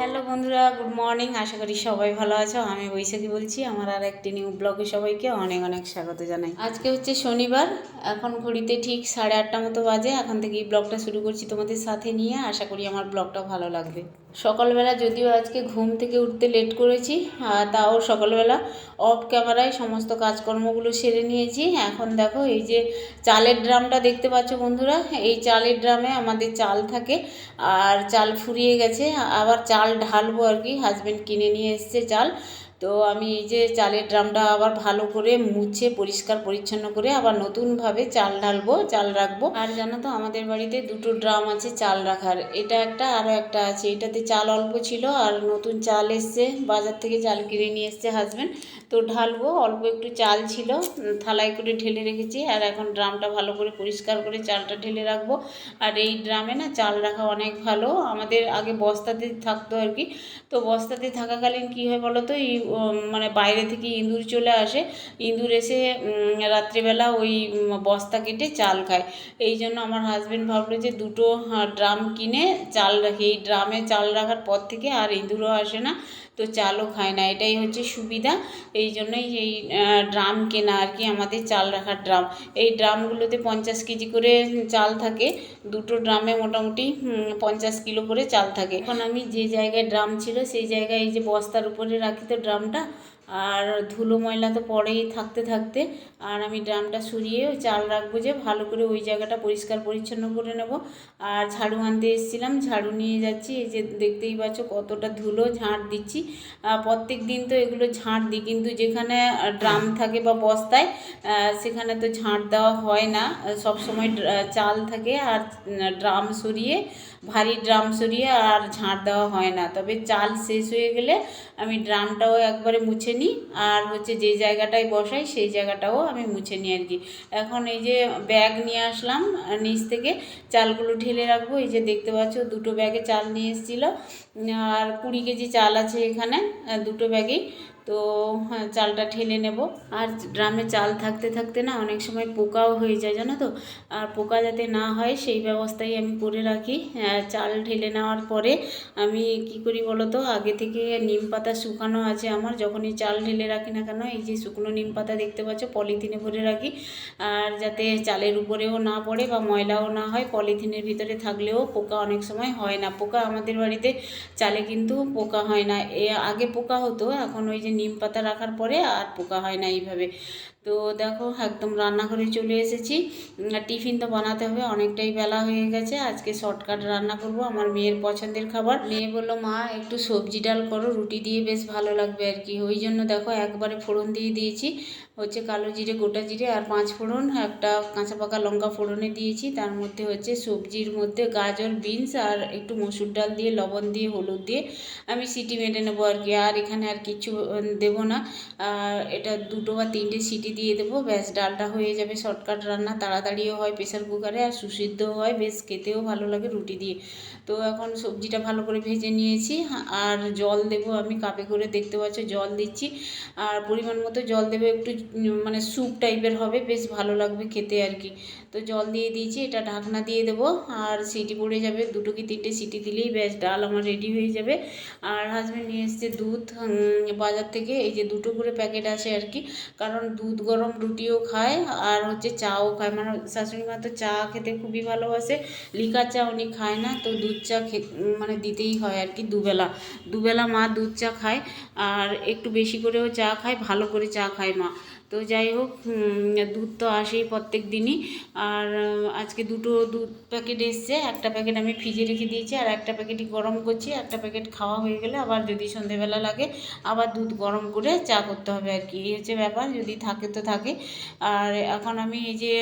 Hello বন্ধুরা good morning আশা করি সবাই ভালো আছো। আমি বৈশাখী বলছি, আমার আর একটি নিউ ব্লগে সবাইকে অনেক অনেক স্বাগত জানাই। আজকে হচ্ছে শনিবার এখন ঘড়িতে ঠিক সাড়ে আটটা মতো বাজে, এখন থেকে এই ব্লগটা শুরু করছি তোমাদের সাথে নিয়ে। আশা করি আমার ব্লগটা ভালো লাগবে। সকালবেলা যদিও আজকে ঘুম থেকে উঠতে লেট করেছি তাও সকালবেলা অফ ক্যামেরায় সমস্ত কাজকর্মগুলো সেরে নিয়েছি। এখন দেখো এই যে চালের ড্রামটা দেখতে পাচ্ছ বন্ধুরা, এই চালের ড্রামে আমাদের চাল থাকে, আর চাল ফুরিয়ে গেছে। আবার চাল ঢালবো আর কি হাজব্যান্ড কিনে নিয়ে এসছে চাল। তো আমি এই যে চালের ড্রামটা আবার ভালো করে মুছে পরিষ্কার পরিচ্ছন্ন করে আবার নতুনভাবে চাল ঢালবো, চাল রাখব। আর জানো তো আমাদের বাড়িতে দুটো ড্রাম আছে চাল রাখার। এটা একটা আরও একটা আছে। এটাতে চাল অল্প ছিল আর নতুন চাল এসছে, বাজার থেকে চাল কিনে নিয়ে এসছে হাজব্যান্ড তো ঢালবো, অল্প একটু চাল ছিল থালায় করে ঢেলে রেখেছি। আর এখন ড্রামটা ভালো করে পরিষ্কার করে চালটা ঢেলে রাখব। আর এই ড্রামে না চাল রাখা অনেক ভালো। আমাদের আগে বস্তাতে থাকতো আর কি। তো বস্তাতে থাকাকালীন কী হয় বলো তো, এই মানে বাইরে থেকে ইঁদুর চলে আসে। ইঁদুর এসে রাত্রিবেলা ওই বস্তা কেটে চাল খায়। এই জন্য আমার হাজব্যান্ড ভাবলো যে দুটো ড্রাম কিনে চাল রাখি। এই ড্রামে চাল রাখার পর থেকে আর ইঁদুরও আসে না। তো চালও খায় না, এটাই হচ্ছে সুবিধা। এই জন্যই এই ড্রাম কেনা আর কি, আমাদের চাল রাখার ড্রাম। এই ড্রামগুলোতে পঞ্চাশ কেজি করে চাল থাকে, দুটো ড্রামে মোটামুটি পঞ্চাশ কিলো করে চাল থাকে। এখন আমি যে জায়গায় ড্রাম ছিল, সেই জায়গায় এই যে বস্তার উপরে রাখি তো ড্রামটা আর ধুলো ময়লা তো পরেই থাকতে থাকতে। আর আমি ড্রামটা সরিয়ে চাল রাখব যে ভালো করে ওই জায়গাটা পরিষ্কার পরিচ্ছন্ন করে নেব। আর ঝাড়ু আনতে এসেছিলাম, ঝাড়ু নিয়ে যাচ্ছি। এই যে দেখতেই পাচ্ছ কতটা ধুলো ঝাঁট দিচ্ছি। প্রত্যেক দিন তো এগুলো ঝাঁট দিই, কিন্তু যেখানে ড্রাম থাকে বা বস্তায় সেখানে তো ঝাঁট দেওয়া হয় না। সব সময় চাল থাকে আর ড্রাম সরিয়ে, ভারী ড্রাম সরিয়ে আর ঝাঁট দেওয়া হয় না। তবে চাল শেষ হয়ে গেলে আমি ড্রামটাও একবারে মুছে নিই আর হচ্ছে যে জায়গাটায় বসাই সেই জায়গাটাও আমি মুছে নিই আর কি। এখন এই যে ব্যাগ নিয়ে আসলাম, নিচ থেকে চালগুলো ঢেলে রাখব। এই যে দেখতে পাচ্ছ, দুটো ব্যাগে চাল নিয়ে এসেছিল। আর কুড়ি কেজি চাল আছে এখানে, দুটো ব্যাগেই। তো হ্যাঁ, চালটা ঢেলে নেব। আর ড্রামে চাল থাকতে থাকতে না অনেক সময় পোকাও হয়ে যায় জানো তো? আর পোকা যাতে না হয় সেই ব্যবস্থাই আমি করে রাখি। চাল ঢেলে নেওয়ার পরে আমি কি করি বলো তো? আগে থেকে নিম পাতা শুকানো আছে আমার যখনই চাল ঢেলে রাখি না কেন এই যে শুকনো নিম পাতা দেখতে পাচ্ছ পলিথিনে ভরে রাখি। আর যাতে চালের উপরেও না পড়ে বা ময়লাও না হয় পলিথিনের ভিতরে থাকলেও পোকা অনেক সময় হয় না। পোকা আমাদের বাড়িতে চালে কিন্তু পোকা হয় না। এ আগে পোকা হতো এখন ওই যে নিম পাতা রাখার পরে আর পোকা হয় না এইভাবে। তো দেখো একদম রান্নাঘরে চলে এসেছি। টিফিন তো বানাতে হবে, অনেকটাই বেলা হয়ে গেছে। আজকে শর্টকাট রান্না করব, আমার মেয়ের পছন্দের খাবার। মেয়ে বলল, মা, একটু সবজি ডাল করো, রুটি দিয়ে বেশ ভালো লাগবে আর কি। ওই জন্য দেখো একবারে ফোড়ন দিয়ে দিয়েছি, হচ্ছে কালো জিরে, গোটা জিরে আর পাঁচ ফোড়ন, একটা কাঁচা পাকা লঙ্কা ফোড়নে দিয়েছি। তার মধ্যে হচ্ছে সবজির মধ্যে গাজর, বিনস আর একটু মসুর ডাল দিয়ে, লবণ দিয়ে, হলুদ দিয়ে আমি সিটি মেরে নেব আর কি। আর এখানে আর কিছু দেবো না। এটা দুটো বা তিনটে সিটি দিয়ে দেবো, ব্যাস ডালটা হয়ে যাবে, শর্টকাট রান্না, তাড়াতাড়িও হয় প্রেশার কুকারে আর সুসিদ্ধও হয়, বেশ খেতেও ভালো লাগে রুটি দিয়ে। তো এখন সবজিটা ভালো করে ভেজে নিয়েছি, আর জল দেবো আমি কাপে করে, দেখতে পাচ্ছ জল দিচ্ছি। আর পরিমাণ মতো জল দেবো, একটু মানে স্যুপ টাইপের হবে, বেশ ভালো লাগবে খেতে আর কি। তো জল দিয়ে দিয়েছি, এটা ঢাকনা দিয়ে দেবো। আর সিটি পড়ে যাবে, দুটো কি তিনটে সিটি দিলেই ব্যাস, ডাল আমার রেডি হয়ে যাবে। আর হাজব্যান্ড নিয়ে এসছে দুধ বাজার থেকে, এই যে দুটো করে প্যাকেট আসে আর কি। কারণ দুধ গরম রুটিও খায়, আর হচ্ছে চাও খায়। মানে শাশুড়ি মা তো চা খেতে খুবই ভালোবাসে, লিকার চা উনি খায় না, তো দুধ চা খে মানে দিতেই হয় আর কি দুবেলা। দুবেলা মা দুধ চা খায়, আর একটু বেশি করেও চা খায়, ভালো করে চা খায় মা। তো যাই হোক দুধ তো আসেই প্রত্যেক দিনই। আর আজকে দুটো দুধ প্যাকেট এসছে। একটা প্যাকেট আমি ফ্রিজে রেখে দিয়েছি, আর একটা প্যাকেটই গরম করছি। একটা প্যাকেট খাওয়া হয়ে গেলে আবার যদি সন্ধেবেলা লাগে, আবার দুধ গরম করে চা করতে হবে আর কি। এই হচ্ছে ব্যাপার, যদি থাকে তো থাকে। আর এখন আমি এই যে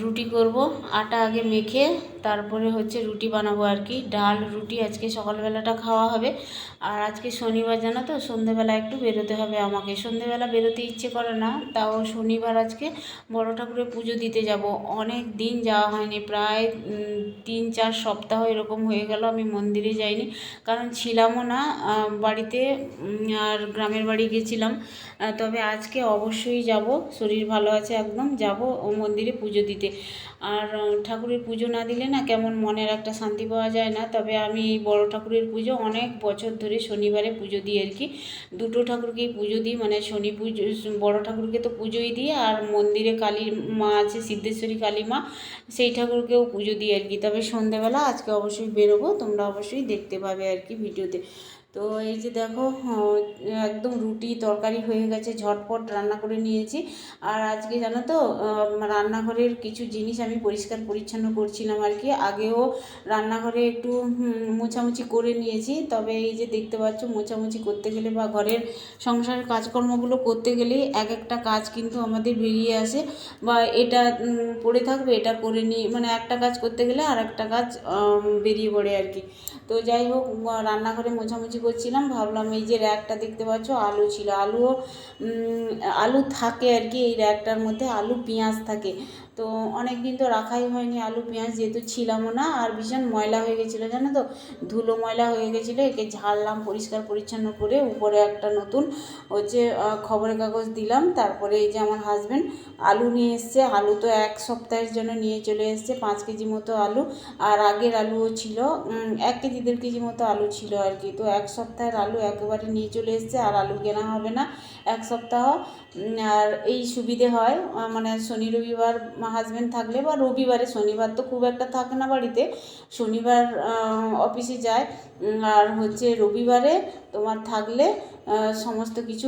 রুটি করব, আটা আগে মেখে তারপরে হচ্ছে রুটি বানাবো আর কি। ডাল, রুটি আজকে সকালবেলাটা খাওয়া হবে। আর আজকে শনিবার জানো তো? সন্ধেবেলা একটু বেরোতে হবে আমাকে। সন্ধেবেলা বেরোতে ইচ্ছে করে না, তাও শনিবার আজকে বড় ঠাকুরের পুজো দিতে যাব। অনেক দিন যাওয়া হয়নি, প্রায় তিন, চার সপ্তাহ এরকম হয়ে গেল আমি মন্দিরে যাইনি। কারণ ছিলামও না বাড়িতে আর গ্রামের বাড়ি গেছিলাম। তবে আজকে অবশ্যই যাব। শরীর ভালো আছে একদম, যাব ও মন্দিরে পুজো দিতে। আর ঠাকুরের পুজো না দিলে না কেমন মনের একটা শান্তি পাওয়া যায় না, তবে আমি বড় ঠাকুরের পুজো অনেক বছর ধরে শনিবারে পুজো দিই আর কি। দুটো ঠাকুরকেই পুজো দিই মানে শনি পুজো, বড় ঠাকুরকে তো পুজোই দিই, আর মন্দিরে কালী মা আছে, সিদ্ধেশ্বরী কালী মা, সেই ঠাকুরকেও পুজো দিই আর কি। তবে সন্ধেবেলা আজকে অবশ্যই বেরোবো, তোমরা অবশ্যই দেখতে পাবে আর কি ভিডিওতে। তো এই যে দেখো একদম রুটি তরকারি হয়ে গেছে, ঝটপট রান্না করে নিয়েছি। আর আজকে জানো তো রান্নাঘরের কিছু জিনিস আমি পরিষ্কার পরিচ্ছন্ন করছিলাম আর কি। আগেও রান্নাঘরে একটু মোছামুছি করে নিয়েছি। তবে এই যে দেখতে পাচ্ছ, মোছামুছি করতে গেলে বা ঘরের সংসারের কাজকর্মগুলো করতে গেলেই এক একটা কাজ কিন্তু আমাদের বেরিয়ে আসে। বা এটা পড়ে থাকবে, এটা করে নিয়ে মানে একটা কাজ করতে গেলে আর একটা কাজ বেরিয়ে পড়ে আর কি। তো যাই হোক, রান্নাঘরে মোছামুছি করছিলাম, ভাবলাম এই যে র্যাকটা দেখতে পাচ্ছ, আলু ছিল। আলুও আলু থাকে আর কি, এই র্যাকটার মধ্যে আলু, পেঁয়াজ থাকে। তো অনেক দিন তো রাখাই হয়নি আলু, পেঁয়াজ যেহেতু ছিলামও না, আর ভীষণ ময়লা হয়ে গেছিল, জানো তো? ধুলো ময়লা হয়ে গেছিল, একে ঝাড়লাম পরিষ্কার পরিচ্ছন্ন করে, উপরে একটা নতুন হচ্ছে খবরের কাগজ দিলাম, তারপরে এই যে আমার হাজব্যান্ড আলু নিয়ে এসছে, আলু তো এক সপ্তাহের জন্য নিয়ে চলে এসছে, পাঁচ কেজি মতো আলু, আর আগের আলুও ছিল এক কেজি, দেড় কেজি মতো আলু ছিল আর কি, তো এক সপ্তাহের আলু একেবারে নিয়ে চলে এসছে, আর আলু কেনা হবে না এক সপ্তাহ আর এই সুবিধে হয় মানে শনি, রবিবার হাজব্যান্ড থাকলে বা রবিবারে, শনিবার তো খুব একটা থাকে না বাড়িতে। শনিবার অফিসে যায়। আর হচ্ছে রবিবারে তোমার থাকলে সমস্ত কিছু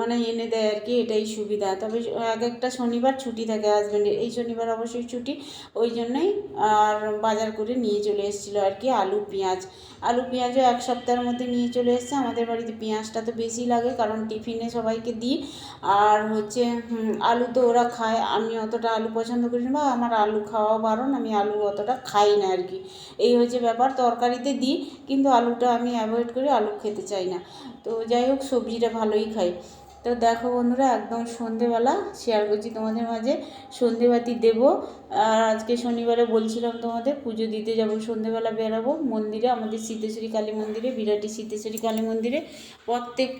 মানে এনে দেয় আর কি, এটাই সুবিধা। তবে এক একটা শনিবার ছুটি থাকে হাজব্যান্ডের এই শনিবার অবশ্যই ছুটি। ওই জন্যই আর বাজার করে নিয়ে চলে এসেছিল আর কি, আলু, পেঁয়াজ। আলু, পেঁয়াজও এক সপ্তাহের মধ্যে নিয়ে চলে এসেছে। আমাদের বাড়িতে পেঁয়াজটা তো বেশি লাগে, কারণ টিফিনে সবাইকে দিই। আর হচ্ছে আলু তো ওরা খায়। আমি অতটা আলু পছন্দ করি না, বা আমার আলু খাওয়া বারণ। আমি আলু অতটা খাই না আর কি। এই হচ্ছে ব্যাপার। তরকারিতে দিই, কিন্তু আলুটা আমি অ্যাভয়েড করি আলু খেতে চাই না। তো যাই হোক সবজিটা ভালোই খাই। তো দেখো বন্ধুরা, একদম সন্ধেবেলা, শেয়ার করছি তোমাদের মাঝে। সন্ধেবাতি দেবো। আর আজকে শনিবারে বলছিলাম তোমাদের, পুজো দিতে যাব, সন্ধেবেলা বেরাবো মন্দিরে, আমাদের সিদ্ধেশ্বরী কালী মন্দিরে, বিরাটি সিদ্ধেশ্বরী কালী মন্দিরে। প্রত্যেক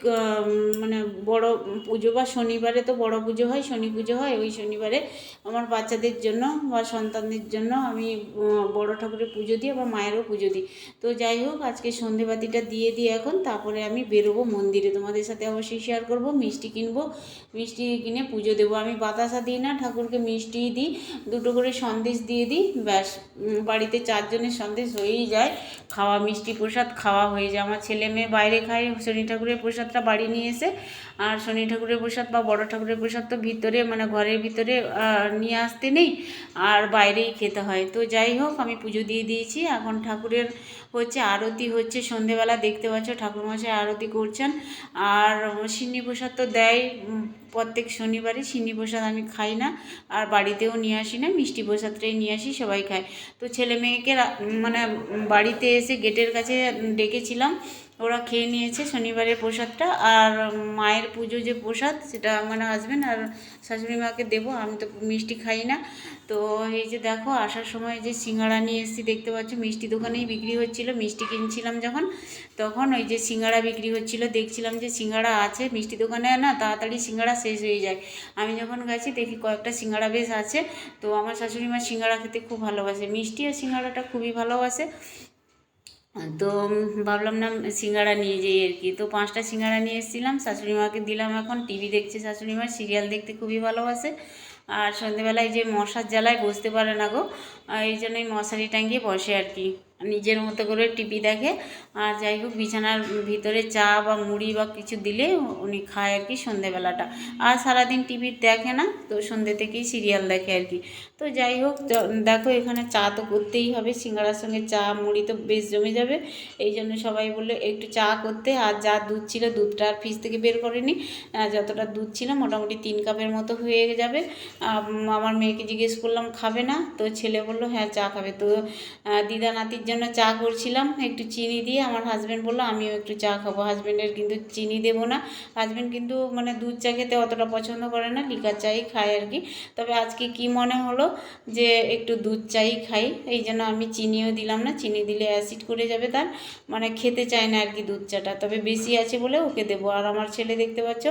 মানে বড় পুজো বা শনিবারে তো বড় পুজো হয়, শনি পুজো হয়, ওই শনিবারে আমার বাচ্চাদের জন্য বা সন্তানদের জন্য আমি বড় ঠাকুরের পুজো দিই, আবার মায়েরও পুজো দিই। তো যাই হোক, আজকে সন্ধেবাতিটা দিয়ে দিই এখন, তারপরে আমি বেরোবো মন্দিরে। তোমাদের সাথে অবশ্যই শেয়ার করব মিষ্টি কিনবো, মিষ্টি কিনে পুজো দেবো। আমি বাতাসা দিই না, ঠাকুরকে মিষ্টিই দিই, দুটো করে সন্দেশ দিয়ে দিই, ব্যাস বাড়িতে চারজনের সন্দেশ হয়েই যায়। খাওয়া, মিষ্টি প্রসাদ খাওয়া হয়ে যায়। আমার ছেলে মেয়ে বাইরে খায়, শনি ঠাকুরের প্রসাদটা বাড়ি নিয়ে এসে আর শনি ঠাকুরের প্রসাদ বা বড় ঠাকুরের প্রসাদ তো ভিতরে মানে ঘরের ভিতরে নিয়ে আসতে নেই, আর বাইরেই খেতে হয়। তো যাই হোক, আমি পুজো দিয়ে দিয়েছি। এখন ঠাকুরের হচ্ছে আরতি হচ্ছে, সন্ধেবেলা দেখতে পাচ্ছ ঠাকুরমশাই আরতি করছেন। আর সিন্নি প্রসাদ তো দেয় প্রত্যেক শনিবারে সিন্নি প্রসাদ আমি খাই না, আর বাড়িতেও নিয়ে আসি না, মিষ্টি প্রসাদটাই নিয়ে আসি, সবাই খায়। তো ছেলে মেয়েকে মানে বাড়িতে এসে গেটের কাছে ডেকেছিলাম ওরা খেয়ে নিয়েছে শনিবারের প্রসাদটা। আর মায়ের পুজো যে প্রসাদ, সেটা মানে হাজবেন্ড আর শাশুড়ি মাকে দেবো, আমি তো মিষ্টি খাই না। তো এই যে দেখো, আসার সময় যে সিঙ্গাড়া নিয়ে এসেছি, দেখতে পাচ্ছ, মিষ্টি দোকানেই বিক্রি হচ্ছিল। মিষ্টি কিনছিলাম যখন, তখন ওই যে সিঙ্গাড়া বিক্রি হচ্ছিল। দেখছিলাম যে সিঙ্গাড়া আছে, মিষ্টি দোকানে না, তাড়াতাড়ি সিঙ্গাড়া শেষ হয়ে যায়। আমি যখন গেছি, দেখি কয়েকটা সিঙ্গাড়া বেশ আছে। তো আমার শাশুড়ি মা সিঙ্গাড়া খেতে খুব ভালোবাসে। মিষ্টি আর সিঙ্গাড়াটা খুবই ভালোবাসে। তো ভাবলাম না সিঙ্গাড়া নিয়ে যাই আর কি। তো পাঁচটা সিঙ্গাড়া নিয়ে এসেছিলাম শাশুড়ি মাকে দিলাম এখন। টিভি দেখছে শাশুড়ি মা সিরিয়াল দেখতে খুবই ভালোবাসে। আর সন্ধেবেলায় যে মশার জ্বালায় বসতে পারে না গো এই জন্যই মশারি টাঙিয়ে বসে আর কি। নিজের মতো করে টিভি দেখে। আর যাই হোক, বিছানার ভিতরে চা বা মুড়ি বা কিছু দিলে উনি খায় আর কি সন্ধেবেলাটা। আর সারাদিন টিভি দেখে না, তো সন্ধে থেকেই সিরিয়াল দেখে আর কি। তো যাই হোক দেখো, এখানে চা তো করতেই হবে। সিঙ্গাড়ার সঙ্গে চা, মুড়ি তো বেশ জমে যাবে। এই জন্য সবাই বলল, একটু চা করতে। আর যা দুধ ছিল, দুধটা আর ফ্রিজ থেকে বের করেনি। যতটা দুধ ছিল, মোটামুটি তিন কাপের মতো হয়ে যাবে। আমার মেয়েকে জিজ্ঞেস করলাম, খাবে না? তো ছেলে বলল হ্যাঁ চা খাবে। তো দিদা, নাতির জন্য চা করছিলাম। একটু চিনি দিয়ে আমার হাজব্যান্ড বলল, আমিও একটু চা খাব। হাজব্যান্ডের কিন্তু চিনি দেবো না। হাজব্যান্ড কিন্তু মানে দুধ চা খেতে অতটা পছন্দ করে না লিকার চাই খায় আর কি। তবে আজকে কি মনে হলো যে একটু দুধ চাই খাই? এই জন্য আমি চিনিও দিলাম না। চিনি দিলে অ্যাসিড করে যাবে তার। মানে খেতে চায় না আর কি দুধ চাটা। তবে বেশি আছে বলে ওকে দেবো। আর আমার ছেলে দেখতে পাচ্ছ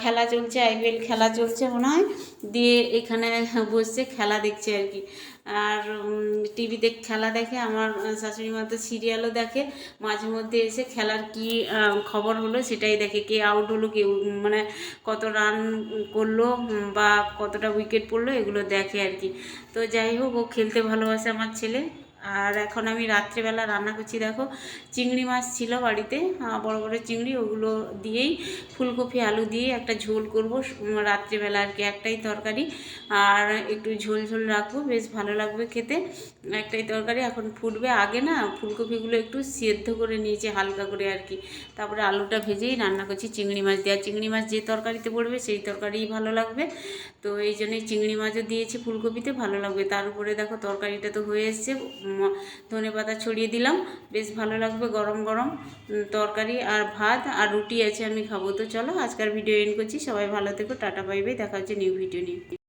খেলা চলছে আইপিএল খেলা চলছে মনে হয়। দিয়ে এখানে বসছে, খেলা দেখছে আর কি। আর টিভিতে খেলা দেখে আমার শাশুড়ি মা তো সিরিয়ালও দেখে। মাঝে মধ্যে এসে খেলার কি খবর হলো সেটাই দেখে। কে আউট হলো, কে মানে কত রান করল বা কতটা উইকেট পড়ল, এগুলো দেখে আর কি। তো যাই হোক, ও খেলতে ভালোবাসে আমার ছেলে। আর এখন আমি রাত্রেবেলা রান্না করছি, দেখো চিংড়ি মাছ ছিল বাড়িতে বড় বড় চিংড়ি, ওগুলো দিয়েই ফুলকপি, আলু দিয়ে একটা ঝোল করব রাত্রেবেলা আর কি একটাই তরকারি। আর একটু ঝোল ঝোল রাখব, বেশ ভালো লাগবে খেতে। একটাই তরকারি, এখন ফুটবে। আগে না ফুলকপিগুলো একটু সেদ্ধ করে নিয়েছি, হালকা করে আর কি। তারপরে আলুটা ভেজেই রান্না করছি, চিংড়ি মাছ দেওয়া চিংড়ি মাছ যে তরকারিতে পড়বে সেই তরকারিই ভালো লাগবে। তো এই জন্যই চিংড়ি মাছও দিয়েছি ফুলকপিতে, ভালো লাগবে। তার উপরে দেখো তরকারিটা তো হয়ে এসছে ধনে পাতা ছড়িয়ে দিলাম। বেশ ভালো লাগবে গরম গরম তরকারি আর ভাত আর রুটি আছে, আমি খাব। তো চলো আজকের ভিডিও এন্ড করছি। সবাই ভালো থেকো, টাটা পাইবে দেখা হচ্ছে নিউ ভিডিও নিয়ে।